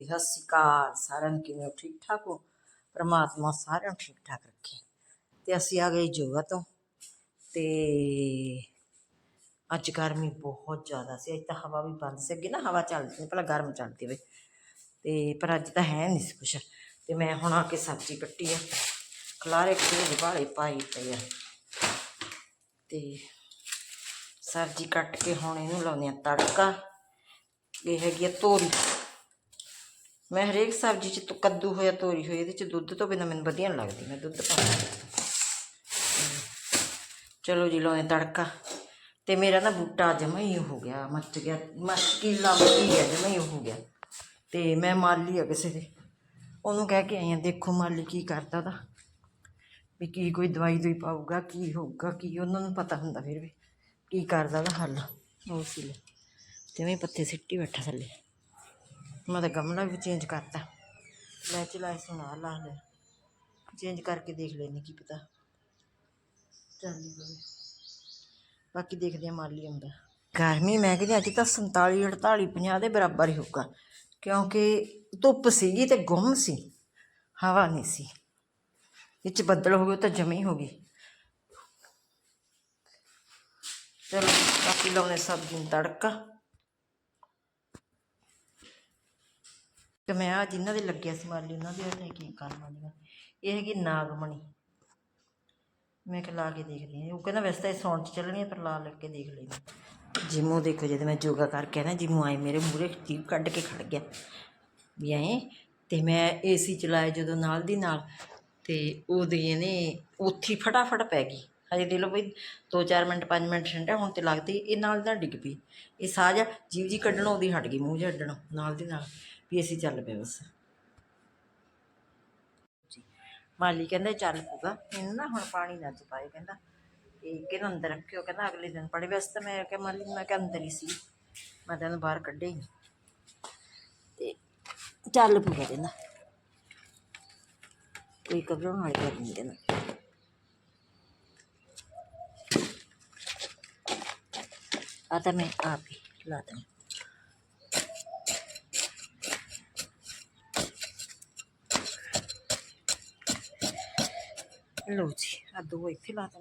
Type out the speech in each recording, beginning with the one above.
ਸਤਿ ਸ਼੍ਰੀ ਅਕਾਲ, ਸਾਰਿਆਂ ਨੂੰ ਕਿਵੇਂ ਹੋ? ਠੀਕ ਠਾਕ ਹੋ? ਪ੍ਰਮਾਤਮਾ ਸਾਰਿਆਂ ਨੂੰ ਠੀਕ ਠਾਕ ਰੱਖੇ। ਤੇ ਅਸੀਂ ਆ ਗਏ ਜੋਗਾ ਤੋਂ ਤੇ ਅੱਜ ਗਰਮੀ ਬਹੁਤ ਜ਼ਿਆਦਾ ਸੀ। ਅੱਜ ਤਾਂ ਹਵਾ ਵੀ ਬੰਦ ਸੀ। ਅੱਗੇ ਨਾ ਹਵਾ ਚੱਲਦੀ ਸੀ, ਪਹਿਲਾਂ ਗਰਮ ਚੱਲਦੀ ਹੋਵੇ ਤੇ ਪਰ ਅੱਜ ਤਾਂ ਹੈ ਨਹੀਂ ਸੀ ਕੁਛ। ਤੇ ਮੈਂ ਹੁਣ ਆ ਕੇ ਸਬਜ਼ੀ ਕੱਟੀ ਆ। ਖਲਾਰੇ ਖੂਹ ਵਾਲੇ ਪਾਈ ਪਏ ਆ। ਤੇ ਸਬਜ਼ੀ ਕੱਟ ਕੇ ਹੁਣ ਇਹਨੂੰ ਲਾਉਂਦੇ ਆ ਤੜਕਾ। ਇਹ ਹੈਗੀ ਆ ਤੋਰੀ ਮੈਂ ਹਰੇਕ ਸਬਜ਼ੀ 'ਚ ਕੱਦੂ ਹੋਇਆ, ਤੋਰੀ ਹੋਈ, ਇਹਦੇ 'ਚ ਦੁੱਧ ਤੋਂ ਬਿਨਾਂ ਮੈਨੂੰ ਵਧੀਆ ਨਹੀਂ ਲੱਗਦੀ, ਮੈਂ ਦੁੱਧ ਪਾਉਂਦੀ ਚਲੋ ਜੀ ਲਾਉਣੇ ਤੜਕਾ। ਤੇ ਮੇਰਾ ਨਾ ਬੂਟਾ ਜਮਾ ਹੀ ਹੋ ਗਿਆ, ਮੱਚ ਗਿਆ ਮਸ਼ਕੀਲਾ ਮੱਚੀ ਗਿਆ ਜਮਾ ਹੀ ਹੋ ਗਿਆ। ਤੇ ਮੈਂ ਮਾਲੀ ਆ ਕਿਸੇ ਦੇ। ਉਹਨੂੰ ਕਹਿ ਕੇ ਆਈ ਆ, ਦੇਖੋ ਮਾਲੀ ਕੀ ਕਰਦਾ ਉਹਦਾ। ਵੀ ਕੀ ਕੋਈ ਦਵਾਈ ਦੋਈ ਪਾਊਗਾ, ਕੀ ਹੋਊਗਾ, ਕੀ ਉਹਨਾਂ ਨੂੰ ਪਤਾ ਹੁੰਦਾ ਫਿਰ ਵੀ ਕੀ ਕਰਦਾ ਉਹਦਾ ਹੱਲ। ਉਹ ਸੀ ਲੈ, ਜਿਵੇਂ ਪੱਤੇ ਸਿੱਟੀ ਬੈਠਾ ਥੱਲੇ। ਮੈਂ ਤਾਂ ਗਮਲਾ ਵੀ ਚੇਂਜ ਕਰਤਾ। ਲੈ ਚਲਾ ਸੁਣਾ ਲਾ ਲੈ। ਚੇਂਜ ਕਰਕੇ ਦੇਖ ਲੈਣੀ ਕੀ ਪਤਾ। ਚੱਲ ਬਈ ਬਾਕੀ ਦੇਖਦੇ ਆ ਮਾਲੀ ਆਉਂਦਾ। ਗਰਮੀ ਮੈਂ ਕਹਿੰਦੀ ਅੱਜ ਤਾਂ 47 48 50 ਦੇ ਬਰਾਬਰ ਹੀ ਹੋਊਗਾ। ਕਿਉਂਕਿ ਧੁੱਪ ਸੀਗੀ ਤੇ ਗੁੰਮ ਸੀ। ਹਵਾ ਨਹੀਂ ਸੀ। ਵਿੱਚ ਬੱਦਲ ਹੋ ਗਏ ਤਾਂ ਜਮੀ ਹੋ ਗਈ ਚਲੋ ਬਾਕੀ ਲਾਉਣੇ ਸਬਜ਼ੀ ਨੂੰ ਤੜਕਾ। ਤੇ ਮੈਂ ਆ ਜਿਨ੍ਹਾਂ ਦੇ ਲੱਗਿਆ ਸੀ ਮਾਲੀ, ਉਹਨਾਂ ਦੇ ਲੈ ਕੇ ਕਰਨ ਵਾਲੀਆਂ ਇਹ ਹੈਗੀ ਨਾਗਮਣੀ। ਮੈਂ ਕਿ ਲਾ ਕੇ ਦੇਖਦੀ ਹਾਂ। ਉਹ ਕਹਿੰਦਾ, ਵੈਸੇ ਤਾਂ ਇਹ ਸੌਣ ਚ ਚੱਲਣੀ ਪਰ ਲਾ ਲੈ ਕੇ ਦੇਖ ਲੈਂਦੀ ਜਿਮੂ ਦੇਖੋ, ਜਦੋਂ ਮੈਂ ਯੋਗਾ ਕਰਕੇ ਨਾ, ਜਿਮੂ ਆਏ ਮੇਰੇ ਮੂਰੇ ਜੀਭ ਕੱਢ ਕੇ ਖੜ ਗਿਆ। ਵੀ ਐਂ ਤੇ ਮੈਂ ਏਸੀ ਚਲਾਇਆ ਜਦੋਂ ਨਾਲ ਦੀ ਨਾਲ, ਤੇ ਉਹਦੇ ਇਹਨੇ ਉੱਥੀ ਫਟਾਫਟ ਪੈ ਗਈ। ਹਜੇ ਦੇ ਲਓ ਬਈ 2-4 ਮਿੰਟ 5 ਮਿੰਟ ਠੰਡਾ ਹੁਣ ਤੇ ਲੱਗਦੀ ਇਹ ਨਾਲ ਦਾ ਡਿੱਗ ਪਈ। ਇਹ ਸਾਹ ਜਿਹਾ ਜੀਵ ਜੀ ਕੱਢਣੋਂ ਉਹਦੀ ਹਟ ਗਈ, ਮੂੰਹ ਜਿਹਾ ਅੱਡਣੋਂ, ਨਾਲ ਦੀ ਨਾਲ, ਵੀ ਅਸੀਂ ਚੱਲ ਪਏ ਬਸ। ਮਾਲੀ ਕਹਿੰਦਾ ਚੱਲ ਪੂਗਾ ਇਹਨੂੰ ਨਾ ਹੁਣ ਪਾਣੀ ਨਾ ਪਾਏ ਕਹਿੰਦਾ। ਇਹ ਕਿਹਨੂੰ ਅੰਦਰ ਰੱਖਿਓ, ਕਹਿੰਦਾ ਅਗਲੇ ਦਿਨ ਪੜੇ ਵੈਸੇ ਤਾਂ ਮੈਂ ਕਿਹਾ ਮਾਲੀ ਮੈਂ ਕਿਹਾ ਅੰਦਰ ਹੀ ਸੀ, ਮੈਂ ਤਾਂ ਬਾਹਰ ਕੱਢਿਆ ਹੀ ਨਹੀਂ। ਤੇ ਚੱਲ ਪੂਗਾ ਕਹਿੰਦਾ। ਕੋਈ ਘਬਰਾਉਣ ਵਾਲੀ ਗੱਲ ਨਹੀਂ ਕਹਿੰਦਾ ਆ ਤਾਂ ਮੈਂ ਆਪ ਹੀ ਲਾ ਦਾਂ ਲਓ ਜੀ ਆ ਦੋ ਇੱਥੇ ਲਾ ਦਾਂ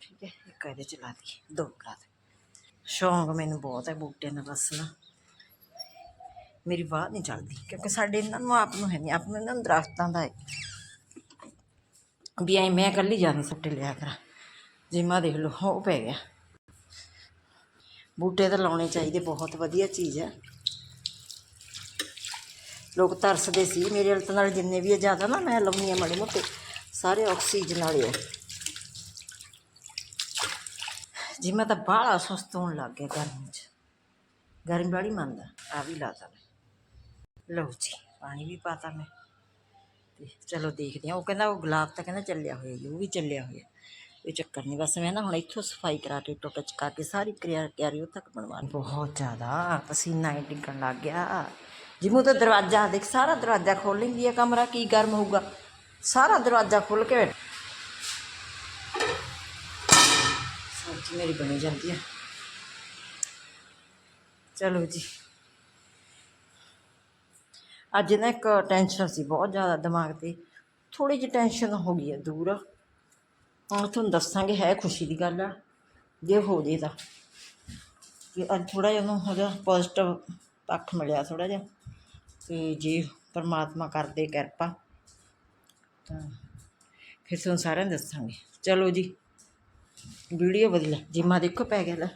ਠੀਕ ਹੈ ਇੱਕ ਇਹਦੇ ਚ ਲਾ ਦੀ ਦੋ ਲਾ ਦੇ ਸ਼ੌਂਕ ਮੈਨੂੰ ਬਹੁਤ ਹੈ ਬੂਟੇ ਨਾਲ ਬਸ ਨਾ ਮੇਰੀ ਬਾਤ ਨਹੀਂ ਚੱਲਦੀ ਕਿਉਂਕਿ ਸਾਡੇ ਇਹਨਾਂ ਨੂੰ ਆਪ ਨੂੰ ਹੈ ਨਹੀਂ ਆਪ ਨੂੰ ਇਹਨਾਂ ਨੂੰ ਦਰਖਤਾਂ ਦਾ ਹੈ ਵੀ ਐ ਮੈਂ ਇਕੱਲੀ ਜਾਣੀ ਸੱਟੇ ਲਿਆ ਕਰਾਂ ਜਿਮਾ ਦੇਖ ਲਓ ਹੋ ਪੈ ਗਿਆ ਬੂਟੇ ਤਾਂ ਲਾਉਣੇ ਚਾਹੀਦੇ, ਬਹੁਤ ਵਧੀਆ ਚੀਜ਼ ਹੈ। ਲੋਕ ਤਰਸਦੇ ਸੀ, ਮੇਰੇ ਹਲਤ ਨਾਲ ਜਿੰਨੇ ਵੀ ਹੈ ਜ਼ਿਆਦਾ ਨਾ ਮੈਂ ਲਾਉਣੀ ਆ ਮਾੜੇ ਮੋਟੇ, ਸਾਰੇ ਆਕਸੀਜਨ ਵਾਲੇ ਆ। ਜੀ, ਮੈਂ ਤਾਂ ਬਾਹਲਾ ਸੁਸਤ ਹੋਣ ਲੱਗ ਗਿਆ ਗਰਮੀ 'ਚ। ਗਰਮੀ ਬੜੀ ਮੰਨਦਾ ਆ ਵੀ ਲਾਤਾ ਮੈਂ। ਲਓ ਜੀ, ਪਾਣੀ ਵੀ ਪਾਤਾ ਮੈਂ। ਤੇ ਚਲੋ ਦੇਖਦੇ ਹਾਂ, ਉਹ ਕਹਿੰਦਾ ਉਹ ਗੁਲਾਬ ਤਾਂ ਕਹਿੰਦਾ ਚੱਲਿਆ ਹੋਇਆ ਜੀ ਉਹ ਵੀ ਚੱਲਿਆ ਹੋਇਆ। ਇਹ ਚੱਕਰ ਨਹੀਂ ਬਸ ਮੈਂ ਨਾ ਹੁਣ ਇੱਥੋਂ ਸਫ਼ਾਈ ਕਰਾ ਕੇ ਟੁੱਕ ਚਕਾ ਕੇ ਸਾਰੀ ਕਿਰਿਆ ਕਿਆਰੀ ਉਹ ਤੱਕ ਬਣਵਾ ਲਈ। ਬਹੁਤ ਜ਼ਿਆਦਾ ਪਸੀਨਾ ਹੀ ਡਿੱਗਣ ਲੱਗ ਗਿਆ ਜਿਵੇਂ ਤਾਂ ਦਰਵਾਜ਼ਾ ਦੇਖ ਸਾਰਾ ਦਰਵਾਜ਼ਾ ਖੋਲ ਲੈਂਦੀ ਹੈ ਕਮਰਾ ਕੀ ਗਰਮ ਹੋਊਗਾ ਸਾਰਾ ਦਰਵਾਜ਼ਾ ਖੋਲ ਕੇ ਬੈਠ ਸਬਜ਼ੀ ਮੇਰੀ ਬਣੀ ਜਾਂਦੀ ਹੈ ਚਲੋ ਜੀ ਅੱਜ ਨਾ ਇੱਕ ਟੈਨਸ਼ਨ ਸੀ ਬਹੁਤ ਜ਼ਿਆਦਾ ਦਿਮਾਗ ਤੇ ਥੋੜੀ ਜਿਹੀ ਟੈਨਸ਼ਨ ਹੋ ਗਈ ਹੈ ਦੂਰ ਹੁਣ ਤੁਹਾਨੂੰ ਦੱਸਾਂਗੇ, ਹੈ ਖੁਸ਼ੀ ਦੀ ਗੱਲ ਆ, ਜੇ ਹੋ ਜੇ ਤਾਂ। ਕਿ ਅੱਜ ਥੋੜਾ ਜਿਹਾ ਉਹਨੂੰ ਉਹਦਾ ਪੋਜ਼ਿਟਿਵ ਪੱਖ ਮਿਲਿਆ ਥੋੜਾ ਜਿਹਾ, ਤੇ ਜੇ ਪਰਮਾਤਮਾ ਕਰਦੇ ਕਿਰਪਾ, ਤਾਂ ਫਿਰ ਤੁਹਾਨੂੰ ਸਾਰਿਆਂ ਨੂੰ ਦੱਸਾਂਗੇ। ਚਲੋ ਜੀ, ਵੀਡੀਓ ਵਧੀਆ, ਜਿਮਾ ਦੇਖੋ ਪੈ ਗਿਆ ਲੈ।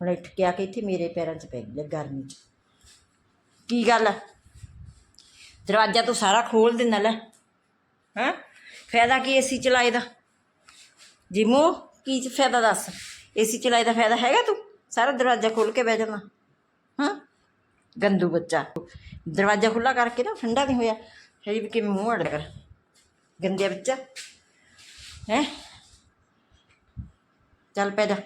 ਹੁਣ ਇੱਥੇ ਕਿਹਾ ਕਿ ਇੱਥੇ ਮੇਰੇ ਪੈਰਾਂ 'ਚ ਪੈ ਗਈ ਲੈ ਗਰਮੀ 'ਚ। ਕੀ ਗੱਲ ਹੈ ਦਰਵਾਜ਼ਾ ਤੂੰ ਸਾਰਾ ਖੋਲ ਦਿੰਦਾ ਲੈ। ਹੈਂ? ਫਾਇਦਾ ਕੀ ਏਸੀ ਚਲਾਏ ਦਾ? ਜਿਮੋ ਕੀ ਚ ਫਾਇਦਾ ਦੱਸ ਏਸੀ ਚਲਾਏ ਦਾ ਫਾਇਦਾ ਹੈਗਾ ਤੂੰ ਸਾਰਾ ਦਰਵਾਜ਼ਾ ਖੋਲ ਕੇ ਬਹਿ ਜਾਣਾ ਹਾਂ ਗੰਦੂ ਬੱਚਾ ਦਰਵਾਜ਼ਾ ਖੁੱਲਾ ਕਰਕੇ ਨਾ ਠੰਡਾ ਨਹੀਂ ਹੋਇਆ ਫਿਰ ਵੀ ਕਿਵੇਂ ਮੂੰਹ ਅੜ ਕਰ ਗੰਦਿਆ ਬੱਚਾ ਹੈ ਚੱਲ ਪੈ ਜਾ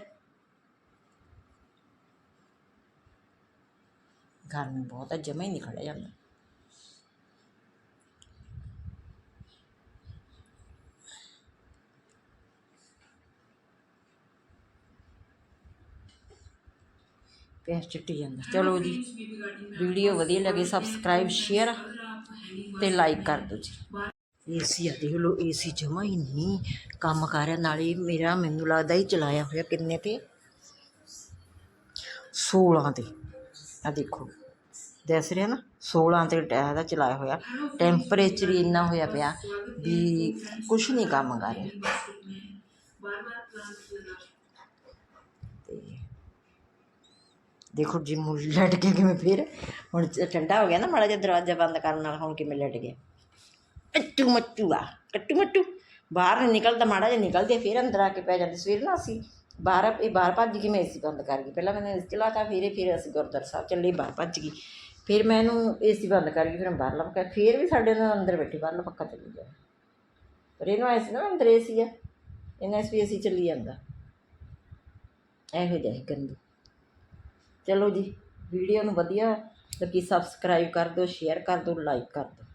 ਗਰਮੀ ਬਹੁਤ ਹੈ ਜਮਾ ਹੀ ਨਹੀਂ ਖੜਿਆ ਜਾਂਦਾ ਪਿਆਸ ਚਿੱਟੀ ਜਾਂਦਾ ਚਲੋ ਜੀ ਵੀਡੀਓ ਵਧੀਆ ਲੱਗੇ ਸਬਸਕ੍ਰਾਈਬ ਸ਼ੇਅਰ ਤੇ ਲਾਈਕ ਕਰ ਦਿਓ ਜੀ। ਏਸੀ ਆ, ਦੇਖ ਲਓ, ਏਸੀ ਜਮਾ ਹੀ ਨਹੀਂ। ਕੰਮ ਕਰ ਰਿਹਾ, ਨਾਲੇ ਮੇਰਾ ਮੈਨੂੰ ਲੱਗਦਾ ਹੀ ਚਲਾਇਆ ਹੋਇਆ ਕਿੰਨੇ ਤੇ? 16 ਤੇ। ਆ ਦੇਖੋ, ਦੱਸ ਰਿਹਾ ਨਾ 16 ਤੇ ਟਾਇਰ ਦਾ ਚਲਾਇਆ ਹੋਇਆ। ਟੈਂਪਰੇਚਰ ਹੀ ਇੰਨਾ ਹੋਇਆ ਪਿਆ ਵੀ ਕੁਛ ਨਹੀਂ ਕੰਮ ਕਰ ਰਿਹਾ। ਤੇ ਦੇਖੋ ਜੀ ਮੁੜ ਲਟ ਕੇ ਕਿਵੇਂ ਫਿਰ। ਹੁਣ ਠੰਡਾ ਹੋ ਗਿਆ ਨਾ, ਮਾੜਾ ਜਿਹਾ ਦਰਵਾਜ਼ਾ ਬੰਦ ਕਰਨ ਨਾਲ ਹੁਣ ਕਿਵੇਂ ਲਟ ਗਿਆ ਟੱਟੂ ਮੱਟੂ ਆ, ਕੱਟੂ ਮੱਟੂ। ਬਾਹਰ ਨਹੀਂ ਨਿਕਲਦਾ, ਮਾੜਾ ਜਿਹਾ ਨਿਕਲਦੇ, ਫਿਰ ਅੰਦਰ ਆ ਕੇ ਪੈ ਜਾਂਦੇ। ਸਵੇਰ ਨਾ ਅਸੀਂ ਬਾਹਰ ਇਹ ਬਾਹਰ ਭੱਜ ਗਈ, ਮੈਂ ਏਸੀ ਬੰਦ ਕਰ ਗਈ। ਪਹਿਲਾਂ ਮੈंने ਏਸੀ ਚਲਾਤਾ, ਫਿਰ ਇਹ ਫਿਰ ਅਸੀਂ ਗੁਰਦੁਆਰਾ ਸਾਹਿਬ ਚੱਲੇ, ਬਾਹਰ ਭੱਜ ਗਈ। ਫਿਰ ਮੈਂ ਇਹਨੂੰ ਏਸੀ ਬੰਦ ਕਰ ਗਈ, ਫਿਰ ਮੈਂ ਬਾਹਰਲਾ ਪੱਕਾ ਫਿਰ ਵੀ ਸਾਡੇ ਨਾਲ ਅੰਦਰ ਬੈਠੀ, ਬਾਹਰਲਾ ਪੱਕਾ ਚੱਲੀ ਗਿਆ। ਪਰ ਇਹਨੂੰ ਐਸੀ ਨਾ ਅੰਦਰ ਏਸੀ ਆ, ਇਹਨਾਂ ਐਸ ਵੀ ਏਸੀ ਚੱਲੀ ਜਾਂਦਾ। ਇਹੋ ਜਿਹਾ ਹੀ ਗੰਦੂ। ਚਲੋ ਜੀ ਵੀਡੀਓ ਨੂੰ ਵਧੀਆ ਲੱਗੀ ਸਬਸਕ੍ਰਾਈਬ ਕਰ ਦਿਓ ਸ਼ੇਅਰ ਕਰ ਦਿਓ ਲਾਈਕ ਕਰ ਦਿਓ।